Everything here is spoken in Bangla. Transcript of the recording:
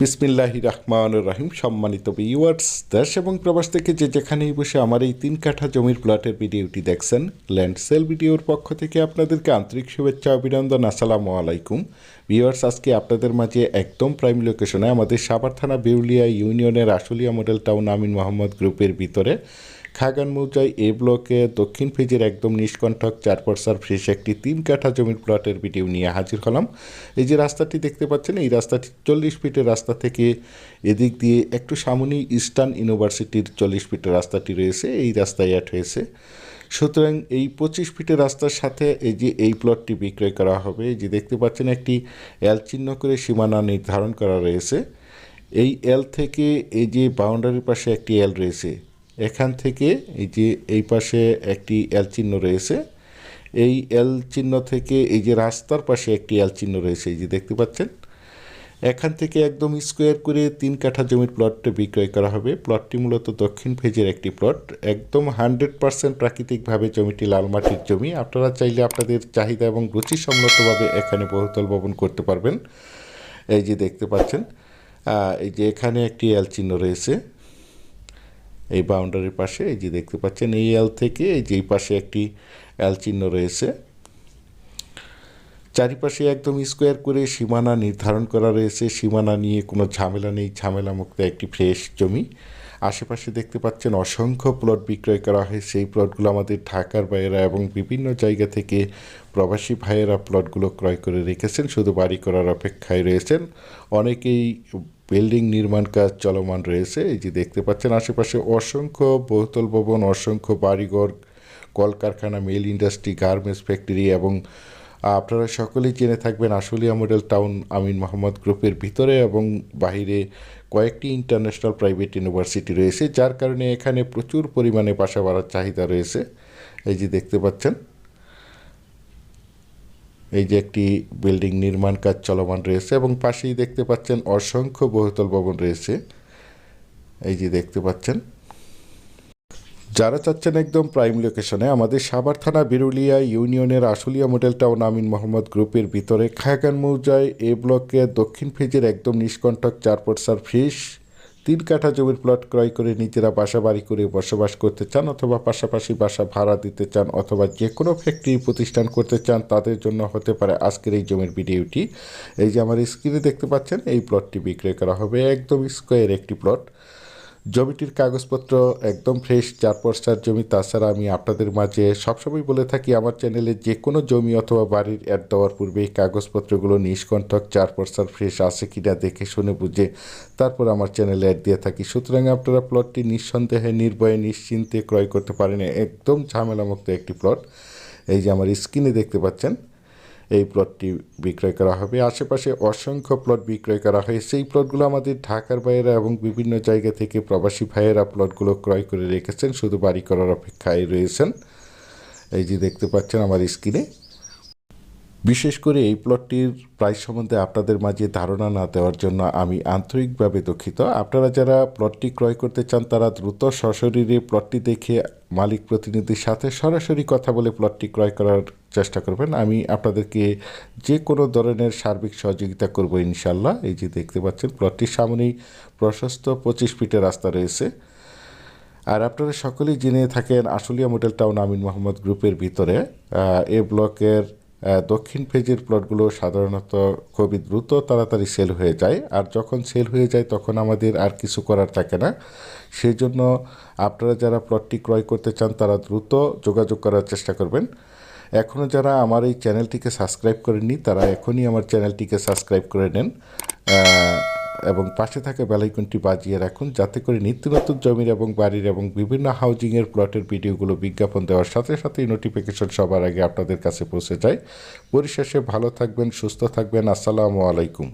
বিসমিল্লাহি রহমান রাহিম। সম্মানিত ভিউয়ার্স দেশ এবং প্রবাস থেকে যে যেখানেই বসে আমার এই তিন কাঠা জমির প্লটের ভিডিওটি দেখছেন ল্যান্ড সেল ভিডিওর পক্ষ থেকে আপনাদেরকে আন্তরিক শুভেচ্ছা, অভিনন্দন, আসসালামু আলাইকুম। ভিউয়ার্স আজকে আপনাদের মাঝে একদম প্রাইম লোকেশনে আমাদের সাভার থানা বেউলিয়া ইউনিয়নের আশুলিয়া মডেল টাউন আমিন মোহাম্মদ গ্রুপের ভিতরে খাগান মৌজায় এ ব্লকে দক্ষিণ ফেজের একদম নিষ্কণ্ঠক চার পরসার ফ্রেশ একটি তিন কাঠা জমির প্লটের ভিডিও নিয়ে হাজির হলাম। এই যে রাস্তাটি দেখতে পাচ্ছেন, এই রাস্তাটি চল্লিশ ফিটের রাস্তা থেকে এদিক দিয়ে একটু সামনে ইস্টার্ন ইউনিভার্সিটির চল্লিশ ফিটের রাস্তাটি রয়েছে, এই রাস্তায় অ্যাড হয়েছে। সুতরাং এই পঁচিশ ফিটের রাস্তার সাথে এই যে এই প্লটটি বিক্রয় করা হবে যে দেখতে পাচ্ছেন একটি এল চিহ্ন করে সীমানা নির্ধারণ করা রয়েছে। এই এল থেকে এই যে বাউন্ডারির পাশে একটি এল রয়েছে। এখান থেকে এই যে এই পাশে একটি এল চিহ্ন রয়েছে, এই এল চিহ্ন থেকে এই যে রাস্তার পাশে একটি এল চিহ্ন রয়েছে, এই যে দেখতে পাচ্ছেন। এখান থেকে একদম স্কোয়ার করে তিন কাঠা জমির প্লটটা বিক্রয় করা হবে। প্লটটি মূলত দক্ষিণ ফেজের একটি প্লট। একদম হান্ড্রেড পার্সেন্ট প্রাকৃতিকভাবে জমিটি লাল মাটির জমি। আপনারা চাইলে আপনাদের চাহিদা এবং রুচি রুচিসম্মতভাবে এখানে বহুতল ভবন করতে পারবেন। এই যে দেখতে পাচ্ছেন এই যে এখানে একটি এল চিহ্ন রয়েছে। এই বাউন্ডারির পাশে, এই যে দেখতে পাচ্ছেন, এই এল থেকে এই যে এই পাশে একটি এল চিহ্ন রয়েছে, চারিপাশে একদম স্কোয়ার করে সীমানা নির্ধারণ করা রয়েছে, সীমানা নিয়ে কোনো ঝামেলা নেই ঝামেলা মুক্ত একটি ফ্রেশ জমি। আশেপাশে দেখতে পাচ্ছেন, অসংখ্য প্লট বিক্রয় করা হয় সেই প্লটগুলো আমাদের ঢাকার বাইরা এবং বিভিন্ন জায়গা থেকে প্রবাসী ভাইয়েরা প্লটগুলো ক্রয় করে রেখেছেন, শুধু বাড়ি করার অপেক্ষায় রয়েছেন। অনেকেই বিল্ডিং নির্মাণ কাজ চলমান রয়েছে। এই যে দেখতে পাচ্ছেন আশেপাশে অসংখ্য বহুতল ভবন, অসংখ্য বাড়িঘর, কলকারখানা, মিল ইন্ডাস্ট্রি, গার্মেন্টস ফ্যাক্টরি এবং আপনারা সকলেই জেনে থাকবেন আশুলিয়া মডেল টাউন আমিন মোহাম্মদ গ্রুপের ভিতরে এবং বাইরে কয়েকটি ইন্টারন্যাশনাল প্রাইভেট ইউনিভার্সিটি রয়েছে, যার কারণে এখানে প্রচুর পরিমাণে বাসা বাড়ার চাহিদা রয়েছে। এই যে দেখতে পাচ্ছেন এই যে একটি বিল্ডিং নির্মাণ কাজ চলমান রয়েছে এবং পাশেই দেখতে পাচ্ছেন অসংখ্য বহুতল ভবন রয়েছে। এই যে দেখতে পাচ্ছেন। যারা চাচ্ছেন একদম প্রাইম লোকেশনে আমাদের সাভার থানা বিরুলিয়া ইউনিয়নের আশুলিয়া মডেল টাউন আমিন মোহাম্মদ গ্রুপের ভিতরে খায়াগান মৌজায় এ ব্লকে দক্ষিণ ফেজের একদম নিষ্কণ্ঠক চার পটসার ফ্রিস তিন কাঠা জমির প্লট ক্রয় করে নিজেরা বাসা বাড়ি করে বসবাস করতে চান অথবা পাশাপাশি বাসা ভাড়া দিতে চান অথবা যে কোনো ফ্যাক্টরি প্রতিষ্ঠান করতে চান, তাদের জন্য হতে পারে আজকের এই জমির ভিডিওটি। এই যে আমার স্ক্রিনে দেখতে পাচ্ছেন, এই প্লটটি বিক্রয় করা হবে একদম স্কোয়ার একটি প্লট জমিটির কাগজপত্র একদম ফ্রেশ চার পর্সার জমি, তাছাড়া আমি আপনাদের মাঝে সবসময় বলে থাকি, আমার চ্যানেলে যে কোনো জমি অথবা বাড়ির অ্যাড দেওয়ার পূর্বে কাগজপত্রগুলো নিষ্কণ্ঠক চার পর্সার ফ্রেশ আছে কিনা দেখে শুনে বুঝে তারপর আমার চ্যানেলে অ্যাড দিয়ে থাকি। সুতরাং আপনারা প্লটটি নিঃসন্দেহে, নির্ভয়ে, নিশ্চিন্তে ক্রয় করতে পারেন। একদম ঝামেলামুক্ত একটি প্লট এই যে আমার স্ক্রিনে দেখতে পাচ্ছেন এই প্লটটি বিক্রয় করা হবে। আশেপাশে অসংখ্য প্লট বিক্রয় করা হয় সেই প্লটগুলো আমাদের ঢাকার বাইরে এবং বিভিন্ন জায়গা থেকে প্রবাসী ভাইয়েরা প্লটগুলো ক্রয় করে রেখেছেন। শুধু বাড়ি করার অপেক্ষায় রয়েছেন। এই যে দেখতে পাচ্ছেন আমার স্ক্রিনে বিশেষ করে এই প্লটটির প্রাইস সম্বন্ধে আপনাদের মাঝে ধারণা না দেওয়ার জন্য আমি আন্তরিকভাবে দুঃখিত। আপনারা যারা প্লটটি ক্রয় করতে চান, তারা দ্রুত সশরীরে প্লটটি দেখে মালিক প্রতিনিধির সাথে সরাসরি কথা বলে প্লটটি ক্রয় করার চেষ্টা করবেন। আমি আপনাদেরকে যে কোনো ধরনের সার্বিক সহযোগিতা করব ইনশাল্লাহ এই যে দেখতে পাচ্ছেন প্লটটির সামনেই প্রশস্ত পঁচিশ ফিটের রাস্তা রয়েছে। আর আপনারা সকলেই জেনে থাকেন, আশুলিয়া মডেল টাউন আমিন মোহাম্মদ গ্রুপের ভিতরে এ ব্লকের দক্ষিণ পেজের প্লটগুলো সাধারণত খুবই দ্রুত তাড়াতাড়ি সেল হয়ে যায়। আর যখন সেল হয়ে যায়, তখন আমাদের আর কিছু করার থাকে না। সেই জন্য আপনারা যারা প্লটটি ক্রয় করতে চান, তারা দ্রুত যোগাযোগ করার চেষ্টা করবেন। এখনও যারা আমার এই চ্যানেলটিকে সাবস্ক্রাইব করেননি, তারা এখনই আমার চ্যানেলটিকে সাবস্ক্রাইব করে নেন। এবং পাশে থাকা বেলাইকনটি বাজিয়ে রাখুন, যাতে করে নিত্য নতুন জমির এবং বাড়ির এবং বিভিন্ন হাউজিংয়ের প্লটের ভিডিওগুলো বিজ্ঞাপন দেওয়ার সাথে সাথে নোটিফিকেশন সবার আগে আপনাদের কাছে পৌঁছে যায়। পরিশেষে ভালো থাকবেন, সুস্থ থাকবেন। আসসালামু আলাইকুম।